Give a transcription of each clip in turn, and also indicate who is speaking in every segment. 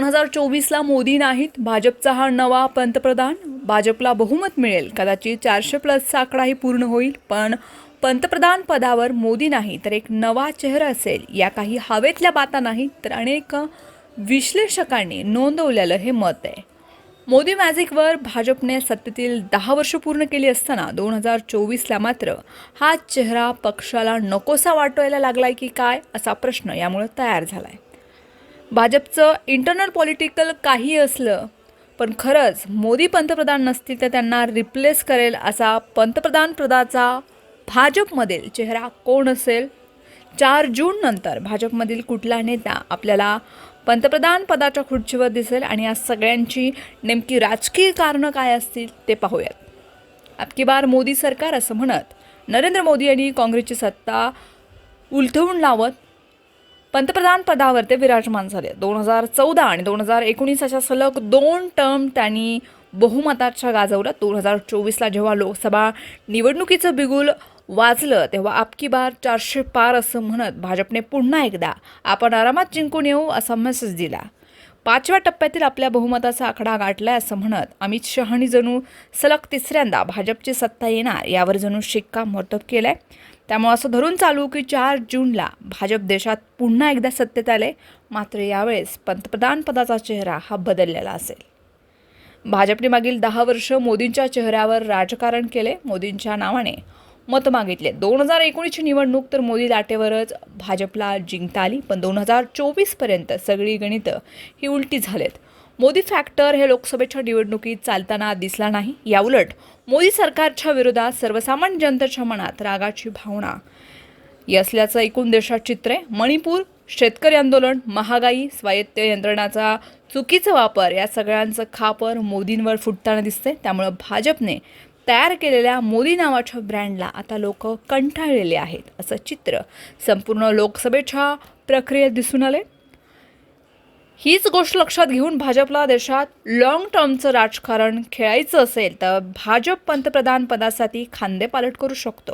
Speaker 1: दोन हजार चोवीसला मोदी नाहीत भाजपचा हा नवा पंतप्रधान. भाजपला बहुमत मिळेल कदाचित चारशे प्लसचा आकडाही पूर्ण होईल पण पंतप्रधान पदावर मोदी नाही तर एक नवा चेहरा असेल. या काही हवेतल्या बाता नाही तर अनेक विश्लेषकांनी नोंदवलेलं हे मत आहे. मोदी मॅजिकवर भाजपने सत्तेतील दहा वर्ष पूर्ण केली असताना दोन हजार चोवीसला मात्र हा चेहरा पक्षाला नकोसा वाटवायला लागलाय की काय असा प्रश्न यामुळे तयार झाला आहे भाजपचं इंटरनल पॉलिटिकल काही असलं पण खरंच मोदी पंतप्रधान नसतील तर त्यांना रिप्लेस करेल असा पंतप्रधान पदाचा भाजपमधील चेहरा कोण असेल? चार जून नंतर भाजपमधील कुठला नेता आपल्याला पंतप्रधान पदाच्या खुर्चीवर दिसेल आणि या सगळ्यांची नेमकी राजकीय कारणं काय असतील ते पाहूयात. अबकी बार मोदी सरकार असं म्हणत नरेंद्र मोदी यांनी काँग्रेसची सत्ता उलथवून लावत पंतप्रधान पदावर ते विराजमान झाले. दोन हजार चौदा आणि दोन हजार एकोणीस अशा सलग दोन टर्म त्यांनी बहुमताच्या गाजवल्या. दोन हजार चोवीसला जेव्हा लोकसभा निवडणुकीचं बिगुल वाजलं तेव्हा आपकी बार चारशे पार असं म्हणत भाजपने पुन्हा एकदा आपण आरामात जिंकून येऊ असा मेसेज दिला. पाचव्या टप्प्यातील आपल्या बहुमताचा आकडा गाठलाय असं म्हणत अमित शहानी जणू सलग तिसऱ्यांदा भाजपची सत्ता येणार यावर जणू शिक्कामोर्तब केलाय. त्यामुळे असं धरून चालू की चार जूनला भाजप देशात पुन्हा एकदा सत्तेत आले. मात्र यावेळेस पंतप्रधान पदाचा चेहरा हा बदललेला असेल. भाजपने मागील दहा वर्ष मोदींच्या चेहऱ्यावर राजकारण केले. मोदींच्या नावाने मत मागितले. दोन हजार एकोणीसची निवडणूक तर मोदी लाटेवरच भाजपला जिंकता आली. पण दोन हजार चोवीसपर्यंत सगळी गणितं ही उलटी झालेत. मोदी फॅक्टर हे लोकसभेच्या निवडणुकीत चालताना दिसला नाही. याउलट मोदी सरकारच्या विरोधात सर्वसामान्य जनतेच्या मनात रागाची भावना. असल्याचं एकूण देशात चित्र आहे मणिपूर शेतकरी आंदोलन महागाई स्वायत्त यंत्रणाचा चुकीचा वापर या सगळ्यांचं खापर मोदींवर फुटताना दिसते त्यामुळं भाजपने तयार केलेल्या मोदी नावाच्या ब्रँडला आता लोक कंटाळलेले आहेत असं चित्र संपूर्ण लोकसभेच्या प्रक्रियेत दिसून आले हीच गोष्ट लक्षात घेऊन भाजपला देशात लॉंग टर्मचं राजकारण खेळायचं असेल तर भाजप पंतप्रधान पदासाठी खांदेपालट करू शकतो.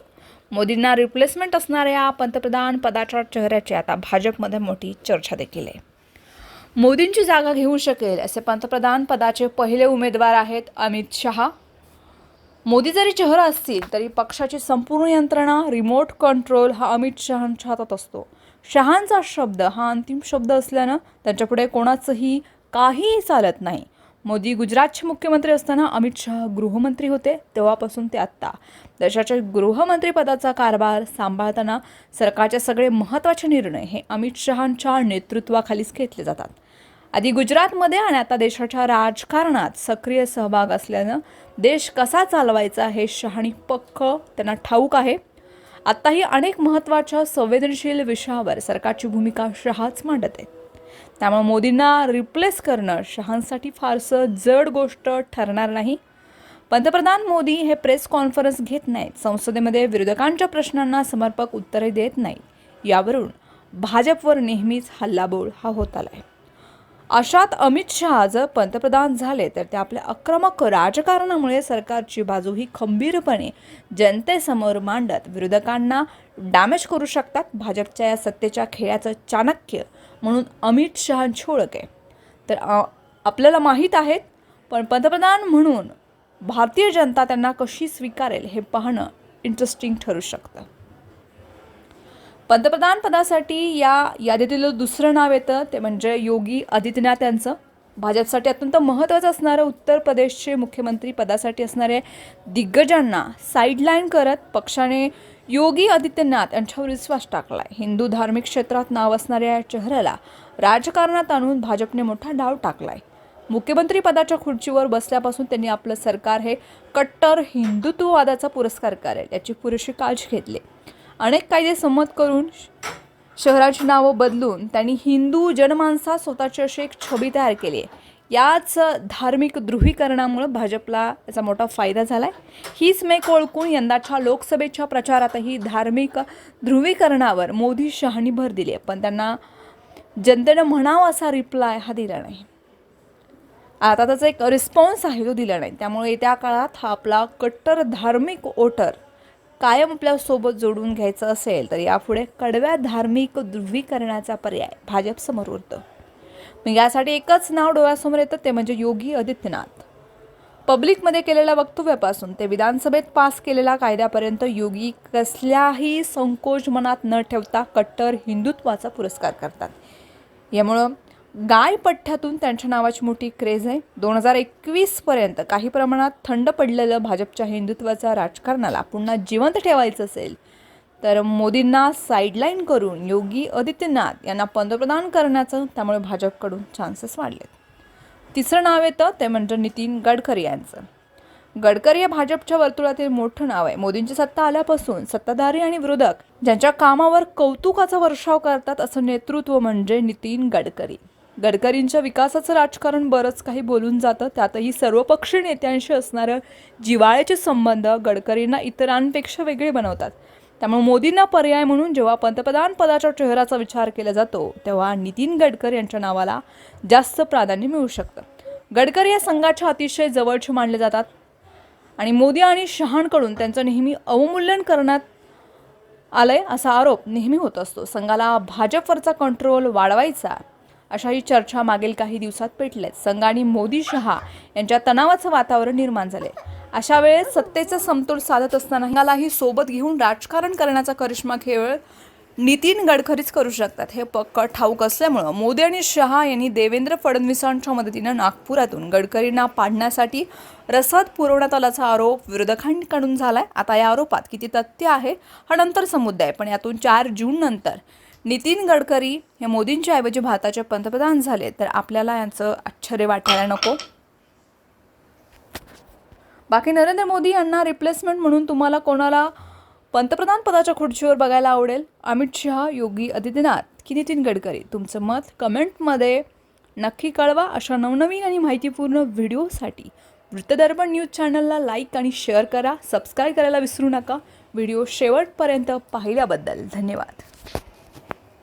Speaker 1: मोदींना रिप्लेसमेंट असणाऱ्या पंतप्रधान पदाच्या चेहऱ्याची आता भाजपमध्ये मोठी चर्चा देखील आहे. मोदींची जागा घेऊ शकेल असे पंतप्रधान पदाचे पहिले उमेदवार आहेत अमित शहा. मोदी जरी चेहरा असतील तरी पक्षाची संपूर्ण यंत्रणा रिमोट कंट्रोल हा अमित शहांच्या हातात असतो. शहांचा शब्द हा अंतिम शब्द असल्यानं त्यांच्यापुढे कोणाचंही काहीही चालत नाही. मोदी गुजरातचे मुख्यमंत्री असताना अमित शहा गृहमंत्री होते तेव्हापासून ते आत्ता. देशाच्या गृहमंत्रीपदाचा कारभार सांभाळताना सरकारचे सगळे महत्त्वाचे निर्णय हे अमित शहांच्या नेतृत्वाखालीच घेतले जातात. आधी गुजरातमध्ये आणि आता देशाच्या राजकारणात सक्रिय सहभाग असल्यानं देश कसा चालवायचा हे शहाणी पक्क त्यांना ठाऊक आहे. आत्ताही अनेक महत्त्वाच्या संवेदनशील विषयावर सरकारची भूमिका शहाच मांडत. आहेत त्यामुळे मोदींना रिप्लेस करणं शहांसाठी फारसं जड गोष्ट ठरणार नाही. पंतप्रधान मोदी हे प्रेस कॉन्फरन्स घेत नाहीत. संसदेमध्ये विरोधकांच्या प्रश्नांना समर्पक उत्तरे देत नाहीत यावरून भाजपवर नेहमीच हल्लाबोल हा होत आला आहे अशात अमित शहा जर पंतप्रधान झाले तर ते आपल्या आक्रमक राजकारणामुळे सरकारची बाजू ही खंबीरपणे जनतेसमोर मांडत विरोधकांना डॅमेज करू शकतात. भाजपच्या या सत्तेच्या खेळाचं चाणक्य म्हणून अमित शहांची ओळख आहे तर आपल्याला माहीत आहेत पण पंतप्रधान म्हणून भारतीय जनता त्यांना कशी स्वीकारेल हे पाहणं इंटरेस्टिंग ठरू शकतं. पंतप्रधान पदासाठी या यादीतील दुसरं नाव येतं ते म्हणजे योगी आदित्यनाथ यांचं. भाजपसाठी अत्यंत महत्त्वाचं असणारं उत्तर प्रदेशचे मुख्यमंत्री पदासाठी असणारे दिग्गजांना साईडलाईन करत पक्षाने योगी आदित्यनाथ यांच्यावर विश्वास टाकला आहे हिंदू धार्मिक क्षेत्रात नाव असणाऱ्या या चेहऱ्याला राजकारणात आणून भाजपने मोठा डाव टाकला आहे मुख्यमंत्री पदाच्या खुर्चीवर बसल्यापासून त्यांनी आपलं सरकार हे कट्टर हिंदुत्ववादाचा पुरस्कार करेल याची पुरेशी काळजी घेतली. अनेक कायदे संमत करून श- शहराची नावं बदलून त्यांनी हिंदू जनमानसात स्वतःची अशी एक छबी तयार केली आहे. याच धार्मिक ध्रुवीकरणामुळं भाजपला याचा मोठा फायदा झाला आहे हीच मेक ओळखून यंदाच्या लोकसभेच्या प्रचारातही धार्मिक ध्रुवीकरणावर मोदी शहानी भर दिली आहे. पण त्यांना जनतेनं म्हणावं असा रिप्लाय हा दिला नाही. आता त्याचा एक रिस्पॉन्स आहे तो दिला नाही. त्यामुळे येत्या काळात हा आपला कट्टर धार्मिक ओटर कायम आपल्यासोबत जोडून घ्यायचं असेल तर यापुढे कडव्या धार्मिक ध्रुवीकरणाचा पर्याय भाजपसमोर उरतं मग यासाठी एकच नाव डोळ्यासमोर येतं ते म्हणजे योगी आदित्यनाथ. पब्लिकमध्ये केलेल्या वक्तव्यापासून ते विधानसभेत पास केलेल्या कायद्यापर्यंत योगी कसल्याही संकोच मनात न ठेवता कट्टर हिंदुत्वाचा पुरस्कार करतात. यामुळं गाय पठ्ठ्यातून त्यांच्या नावाची मोठी क्रेज आहे. दोन हजार एकवीसपर्यंत काही प्रमाणात थंड पडलेलं भाजपच्या हिंदुत्वाच्या राजकारणाला पुन्हा जिवंत ठेवायचं असेल तर मोदींना साईडलाईन करून योगी आदित्यनाथ यांना पंतप्रधान करण्याचं त्यामुळे भाजपकडून चान्सेस वाढलेत. तिसरं नाव येतं ते म्हणजे नितीन गडकरी यांचं. गडकरी हे भाजपच्या वर्तुळातील मोठं नाव आहे. मोदींची सत्ता आल्यापासून सत्ताधारी आणि विरोधक ज्यांच्या कामावर कौतुकाचा वर्षाव करतात असं नेतृत्व म्हणजे नितीन गडकरी. गडकरींच्या विकासाचं राजकारण बरंच काही बोलून जातं. त्यातही सर्वपक्षीय नेत्यांशी असणारं जिव्हाळ्याचे संबंध गडकरींना इतरांपेक्षा वेगळे बनवतात. त्यामुळे मोदींना पर्याय म्हणून जेव्हा पंतप्रधान पदाच्या चेहऱ्याचा विचार केला जातो तेव्हा नितीन गडकरी यांच्या नावाला जास्त प्राधान्य मिळू शकतं. गडकरी या संघाच्या अतिशय जवळचे मानले जातात आणि मोदी आणि शहांकडून त्यांचं नेहमी अवमूल्यन करण्यात आलंय असा आरोप नेहमी होत असतो. संघाला भाजपवरचा कंट्रोल वाढवायचा अशाही चर्चा मागील काही दिवसात पेटल्यात. संघ आणि मोदी शहा यांच्या तणावाचं वातावरण निर्माण झाले अशा वेळेस सत्तेचा समतोल साधत असताना संघालाही सोबत घेऊन राजकारण करण्याचा करिश्मा खेळ नितीन गडकरीच करू शकतात. हे पक्क ठाऊक असल्यामुळं मोदी आणि शहा यांनी देवेंद्र फडणवीसांच्या मदतीनं नागपुरातून गडकरींना पाडण्यासाठी रसद पुरवण्यात आल्याचा आरोप विरोधकांकडून झालाय. आता या आरोपात किती तथ्य आहे हा नंतरचा मुद्दा आहे पण यातून चार जून नंतर नितीन गडकरी हे मोदींच्या ऐवजी भारताचे पंतप्रधान झाले. तर आपल्याला यांचं आश्चर्य वाटायला नको. बाकी नरेंद्र मोदी यांना रिप्लेसमेंट म्हणून तुम्हाला कोणाला पंतप्रधान पदाच्या खुर्चीवर बघायला आवडेल? अमित शहा योगी आदित्यनाथ. की नितीन गडकरी? तुमचं मत कमेंटमध्ये नक्की कळवा. अशा नवनवीन आणि माहितीपूर्ण व्हिडिओसाठी वृत्तदर्पण न्यूज चॅनलला लाईक आणि शेअर करा. सबस्क्राईब करायला विसरू नका. व्हिडिओ शेवटपर्यंत पाहिल्याबद्दल धन्यवाद.